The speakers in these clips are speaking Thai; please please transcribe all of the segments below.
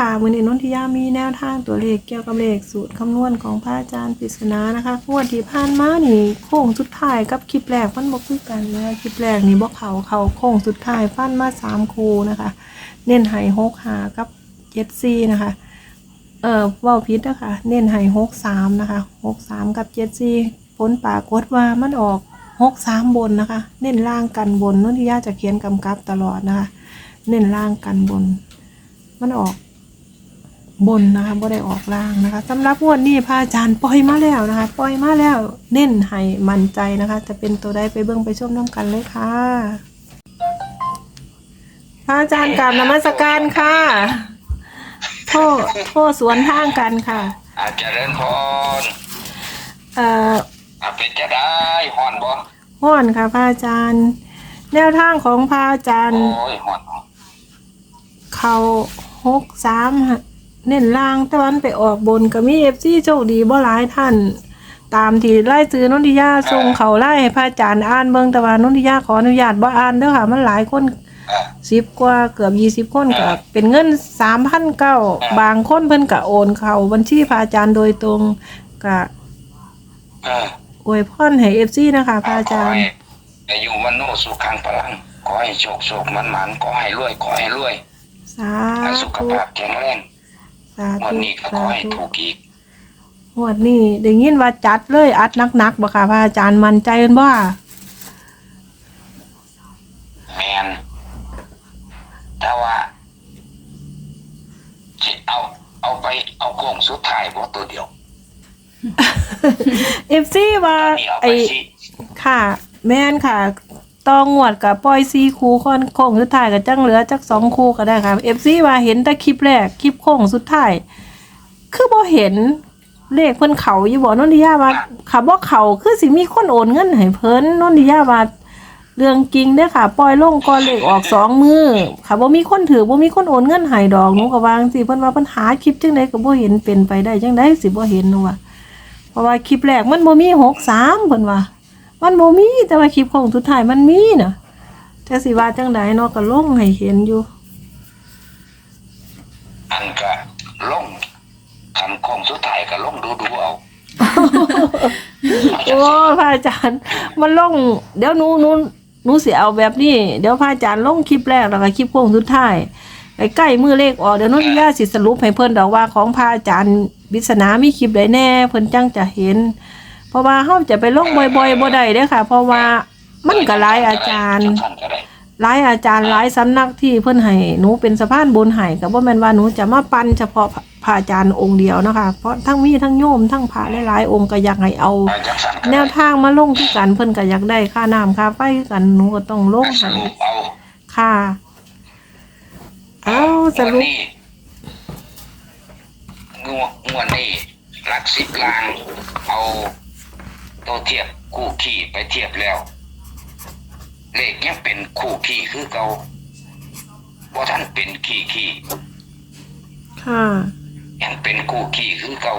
ค่ะมือนี้นนทิยามีแนวทางตัวเลขเกี่ยวกับเลขสูตรคำนวณของพระอาจารย์ปริศนานะคะงวดที่ผ่านมานี่โค้งสุดท้ายกับคลิปแรกมันบอกคือกันนะคลิปแรกนี่บอกเขาเขาโค้งสุดท้ายฟันมาสามคูนะคะ เน้นไห้หกหากับเจ็ดซีนะคะเออว่าพิษนะคะเน้นไห้หกสามนะคะหกสามกับเจ็ดซีผลปรากฏว่ามันออกหกสามบนนะคะ เน้นล่างกันบนนนทิยาจะเขียนกำกับตลอดนะคะ เน้นล่างกันบน มันออก บนนะคะบ่ได้ออกล่างนะคะสำหรับงวดนี้พระอาจารย์ปล่อยมาแล้วนะคะ ปล่อยมาแล้วเน้นให้มั่นใจนะคะ จะเป็นตัวใดไปเบิ่งไปชมน้ำกันเลยค่ะ พระอาจารย์กราบนมัสการค่ะโทษโทษสวนทางกันค่ะ อาจจะเริ่มพรเอ่ออาเป็นจะได้หอนบ่ห้อนค่ะพระอาจารย์ แนวทางของพระอาจารย์ โอ้ยหอนเขาหกสาม เน้นล่างแต่วันไปออกบนก็มีเอฟซีโชคดีบ่หลายท่าน ตามที่ไล่ซื้อนนทิยาส่งเขาไล่ให้พระอาจารย์อ่านเบิ่งแต่ว่านนทิยาขออนุญาตบ่อ่านเด้อค่ะมันหลายคนอะสิบกว่าเกือบยี่สิบคนก็เป็นเงินสามพันเก้าบางคนเพิ่นก็โอนเข้าบัญชีพระอาจารย์โดยตรงก็เอออวยพรให้เอฟซีนะคะพระอาจารย์ขให้อายุวันโนสุขังพลังขอให้โชคโชคมันมันขอให้รวยขอให้รวยสาให้สุขธุภาพแข็งแรง สาวันธุนี้ก็ขสาอให้ธุถูกอีกงวดนี้ได้ยินว่าจัดเลยอัดหนักๆบ่ค่ะพระอาจารย์มั่นใจกันบ่แมนแต่ว่าสิเอาเอาไปเอาโค้งสุดท้ายบ่ตัวเดียวเอฟซีว่านี่เอาไอ ไปสิค่ะ แม่นค่ะ ตองงวดกับปล่อยซีคูค่อนโค้งสุดท้ายกับจังเหลือจักสองคู่ก็ได้ค่ะเอฟซีว่าเห็นแต่คลิปแรกคลิปโค้งสุดท้ายคือบ่เห็นเลขเพิ่นเขาอยู่บ่นนทิยาว่าค่ะบ่เขาคือสิมีคนโอนเงินให้เพิ่นนนทิยาว่าเรื่องจริงเด้อค่ะปล่อยลงก่อนเลขออกสองมือค่ะบ่มีคนถือบ่มีคนโอนเงินให้ดอกหนูก็วาจังสิเพิ่นว่าเพิ่นหาคลิปจังไดก็บ่เห็นเป็นไปได้จังไดสิบ่เห็นหนูว่าเพราะว่าคลิปแรกมันบ่มีหกสามเพิ่นว่า มันบ่มีแต่ว่าคลิปของสุดท้ายมันมีน่ะแต่สิว่าจังไดเนาะก็ลงให้เห็นอยู่ อันก็ลงคันโค้งสุดท้ายก็ลงดูดูๆเอาโอ้พระอาจารย์ มันลง เดี๋ยวหนูหนูหนูสิเอาแบบนี้เดี๋ยวพระอาจารย์ลงคลิปแรกแล้วก็คลิปโค้งสุดท้ายใกล้ๆมือเลขออกเดี๋ยวหนุญาตสิสรุปให้เพิ่นดอกว่าของพระอาจารย์วิศนามีคลิปใดแน่ เพิ่นจังจะเห็น เพราะว่าเฮาจะไปลงบ่อยๆบ่ได้เด้อค่ะ เพราะว่ามันก็หลายอาจารย์ได้หลายอาจารย์หลายสำนักที่เพิ่อนให้หนูเป็นสะพานบุญให้ก็บ่แม่นว่าหนูจะมาปันเฉพาะพระอาจารย์องค์เดียวนะคะ เพราะทั้งมีทั้งโยมทั้งพระหลายๆองค์ก็อยากให้เอา แนวทางมาลงที่กันเพิ่อนก็อยากได้ค่าน้ำค่าไฟกันหนูก็ต้องลงให้ค่ะเอาสรุปงวดงวดนี้หลักสิบลางเอา ตัวเทียบคู่ขี้ไปเทียบแล้ว เลขยังเป็นคู่ขี้คือเก่าว่าท่านเป็นขี้ขี้ค่ะ ยังเป็นคู่ขี้คือเก่า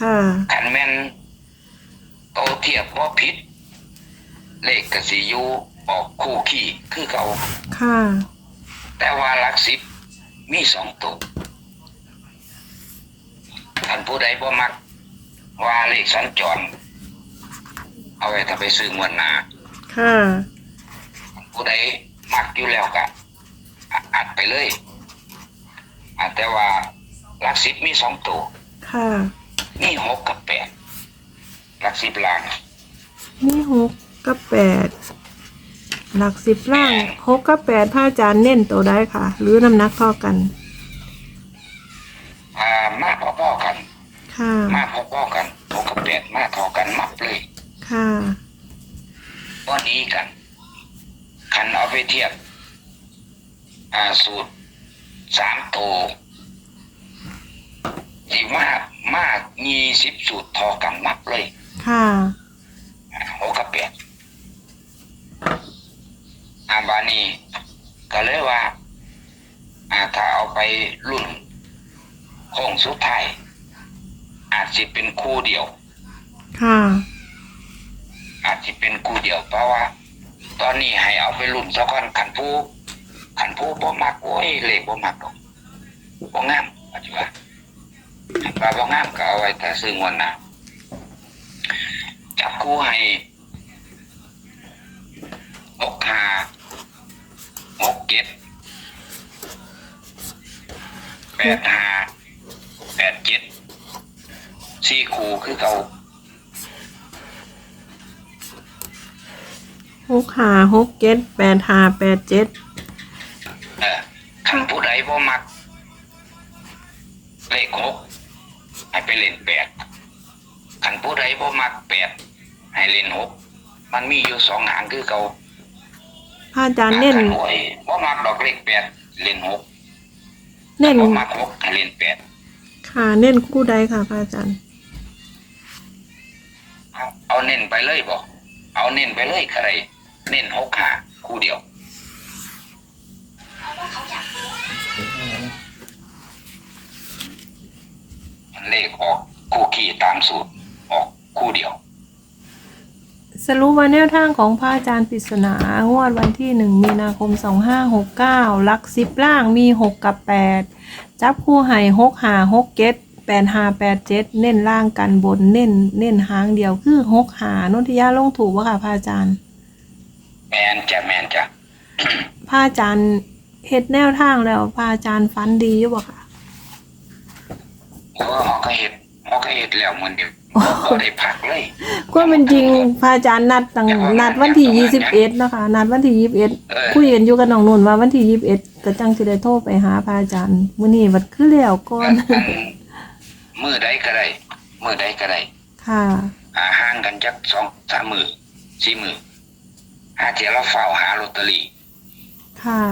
ค่ะคันแม่นตัวเทียบว่าผิด เลขกสิอยูออกคู่ขี้คือเก่าค่ะ แต่ว่าหลักสิบมีสองตัวท่านผู้ใดบ่มัก ว่าเลขสัญจร เอาไว้ถ้าไปซื้องวดหน้าค่ะ ผู้ใดมักอยู่แล้วก็อะอัดไปเลยอะแต่ว่าหลักสิบมีสองตัวค่ะ นี่หกกับแปดหลักสิบล่างมีหกกับแปดหลักสิบล่างหกกับแปดพระอาจารย์เน้นตัวได้ค่ะ หรือน้ำหนักเท่ากัน อ่ามาพอๆกัน ค่ะ มาพอๆกันหกกับแปดมาเท่ากันมับเลย ค่ะวันนี้กันคันเอาไปเทียบ อ่าสูตรสามตัวที่มากมากยี่สิบสูตรทอกันมับเลย ค่ะ อ่าหกกับแปดอาบานีก็เลยว่า อ่าถ้าเอาไปรุ่นโค้งสุดท้าย อาจจะเป็นคู่เดียว ค่ะ อาจจะเป็นคู่เดียว เพราะว่า ตอ นนี้ให้เอาไปรุ่นซะก่อนขันผู้ขันผู้บ่มักโอ้ยเลขบ่มักดอกบ่งามอาว่าบ่งามก็เอาไว้แต่ซื้องวดหน้าจับคู่ให้หกหาหกเจ็ดแปดหาแปดเจ็ดสี่คู่คือเก่า หกห้าหกเจ็ดแปดห้าแปดเจ็ดเออคันผู้ใดบ่มัก เลขหกให้ไปเล่นแปดคันผู้ใดบ่มักแปดให้เล่นหกมันมีอยู่สองหางคือเก่าพระอาจารย์เน้นคัโอ้ยบ่มักดอกเลขแปดเล่นหกเน้น บ่มักหกให้เล่นแปดค่ะ เน้นคู่ใดค่ะพระอาจารย์ เอาเอาเน้นไปเลยบ่เอาเน้นไปเลยก็ได้ เน้นหกหาคู่เดียวเลขออกคู่ขี่ตามสูตรออกคู่เดียว สรุปว่าแนวทางของพระอาจารย์ปริศนางวดวันที่หนึ่งมีนาคมสองห้าหกเก้าลักสิบล่างมีหกกับแปดจับคู่ไห่หกหาหกเจ็ดแปดหาแปดเจ็ดเน้นล่างกันบนเน้นเน้นหางเดียวคือหกหานนทิยาลงถูกวะค่ะพระอาจารย์ นจะแมนจะพระอาจารย์เฮ็ดแนวทางแล้วพระอาจารย์ฟันดีอยู่บ่ค่ะโอ้หมอก็เห็ดหมอก็เห็ดแล้วมันเดียวก็ได้พักเลยก็เป็นจริงพระอาจารย์นัดตั้งนัดวันที่ยี่สิบเอ็ดเนาะคะนัดวันที่ยี่สิบเอ็ดเออคุยกันอยู่กับน้องนุ่นว่าวันที่ยี่สิบเอ็ดก็จังสิได้โทรไปหาพระอาจารย์มื้อนี้วัดคือแล้วก่อนอันมือใดก็ได้มือใดก็ได้ค่ะอาห่างกันจักสองสามมือสี่มือ หาเจเราเฝ้าหาลอตเตอรี่ค่ะ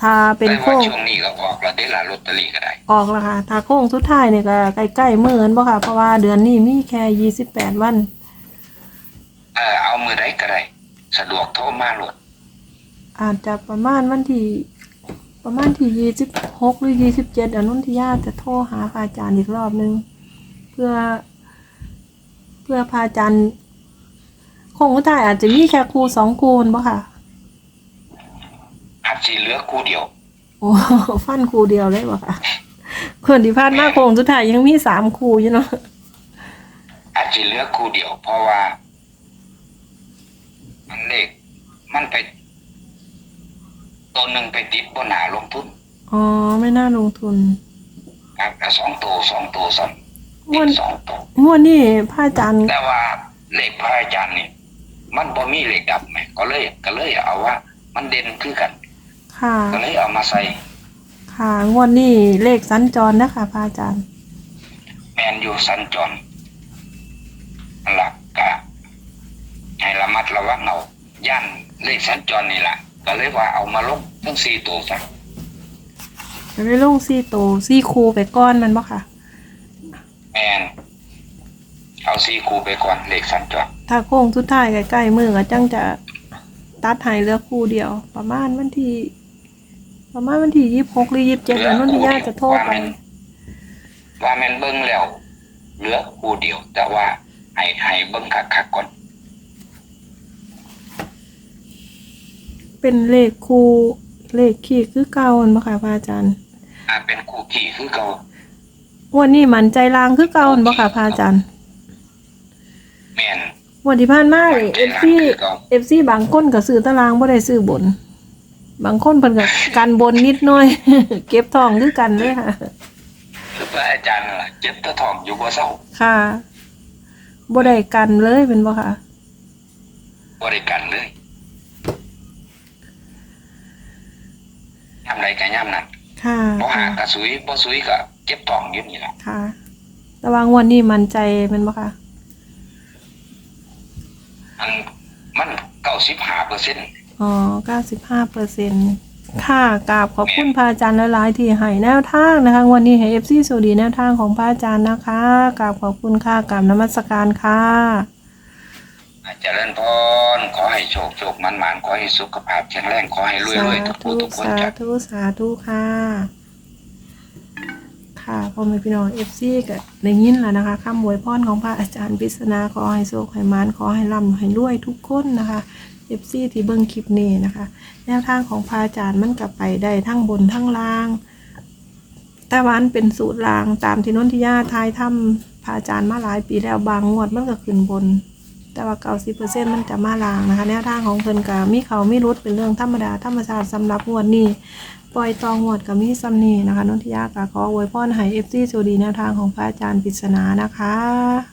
ถ้าเป็นแต่โค้ว่างช่วงนี้ก็ออกแล้วได้ละลอตเตอรี่ก็ได้ออกแล้วค่ะ ถ้าโค้งสุดท้ายเนี่ยก็ใกล้ๆมื้อนั้นบ่ค่ะ เพราะว่าเดือนนี้มีแค่ยี่สิบแปดวัน เออเอามือใดก็ได้ สะดวกโทรมาโหลดอาจจะประมาณวันที่ประมาณที่ยี่สิบหกหรือยี่สิบเจ็ดอนุนทิยาจะโทรหาพระอาจารย์อีกรอบนึง เพื่อ เพื่อพระอาจารย์ คงสุดท้ายอาจจะมีแค่ครูสองครูนบ่ค่ะ อาจสิเหลือคู่เดียว โอ้ฟันครูเดียวเลยบ่ค่ะ คนที่พลาดมาโคงสุดท้ายยังมีสามครูอยู่เนาะอาจสิเหลือคู่เดียว เพราะว่า มันเลขมันไปตัวหนึ่งไปติดบนหาลงทุนอ๋อไม่น่าลงทุนอะสองตัวสองตัวซ้ำงวดสองตัวงวดนี้พระอาจารย์แต่ว่าเลขพระอาจารย์นี่ มันบ่มีเลขดับไหมก็เลยก็เลยเอาว่า มันเด่นคือกัน ค่ะ ก็เลยเอามาใส่ ค่ะ งวดนี้เลขสัญจรนะคะพระอาจารย์ แมนอยู่สัญจรหลักกะให้ระมัดระวังเอาย่านเลขสัญจรนี่แหละก็เลยว่าเอามาลงทั้งสี่ตัวซะจะได้ลงซี่โตซี่ครูไปก้อนมันบ่ค่ะ แมน เอาสี่คู่ไปก่อนเลขสัญจรถ้าโค้งสุดท้ายใกล้ๆมือก็จังจะตัดให้เหลือครูเดียว ประมาณวันที่ประมาณวันที่ยี่สิบหกหรือยี่สิบเจ็ดอนุนทิยาจะโทรไปว่าแมนเบิ้งแล้วเหลือคู่เดียว แต่ว่าให้ให้เบิ้งคักๆก่อน เป็นเลขครูเลขขีดคือเก่าอันบ่ค่ะพระอาจารย์อ่าเป็นคู่ขี่คือเก่าวันนี้มันใจลางคือเก่าอันบ่ค่ะพระอาจารย์แมนวันที่ผ่านมานี่ใจเอฟร้ายซีคือเก่าเอฟซีบางคนก็ซื้อตารางบ่ได้ซื้อบน บางคนเพิ่นก็กันบนนิดหน่อย เก็บทองคือกันเลยค่ะคือพระอาจารย์นั่นล่ะเจ็บตะทองอยู่บ่เศร้าค่ะบ่ได้กันเลยเป็นบ่ค่ะบริการเลยยามใดก็ยามนั้นค่ะบ่หากระสุยบ่สุยก็เจ็บท้องอยู่นี่ล่ะค่ะแต่ว่างวดนี้มันใจแมันบ่ค่ะ อันมัน95เปอร์เซ็นต์อ๋อ95เปอร์เซ็นต์ค่ะกราบขอบคุณพระอาจารย์หลายๆที่ให้แนวทางนะคะ วันนี้ให้ FC สวัสดีแนวทางของพระอาจารย์นะคะกราบขอบคุณค่ะกราบนมัสการค่ะอาจารย์พรขอให้โชคโชคมันมันๆขอให้สุขภาพแข็งแรงขอให้รวยสารวยทุกธุผู้ทุกคนสาจ้ะธุสาธุค่ะ ค่ะพ่อแม่พี่น้องเอฟซีก็ได้ยินแล้วนะคะคำอวยพรของพระอาจารย์ปิศนาขอให้โชคให้มานขอให้ร่ำให้รวยทุกคนนะคะเอฟซีที่เบิ่งคลิปนี้นะคะ แนวทางของพระอาจารย์มันกลับไปได้ทั้งบนทั้งล่าง แต่วันเป็นสูตรลางตามที่นนทิยาทายถ้ำพระอาจารย์มาหลายปีแล้วบางงวดมันก็ขึ้นบน แต่ว่าเก้าสิบเปอร์เซ็นต์มันจะมาลางนะคะ แนวทางของเพิ่นก็มีเขามีรุดเป็นเรื่องธรรมดาธรรมชาติสำหรับงวดนี้ ปล่อยตองหมดกับมีซัมนีนะคะนนทิยากาขออวยพรให้เอฟซีโชคดีแนวทางของพระอาจารย์ปริศนานะคะ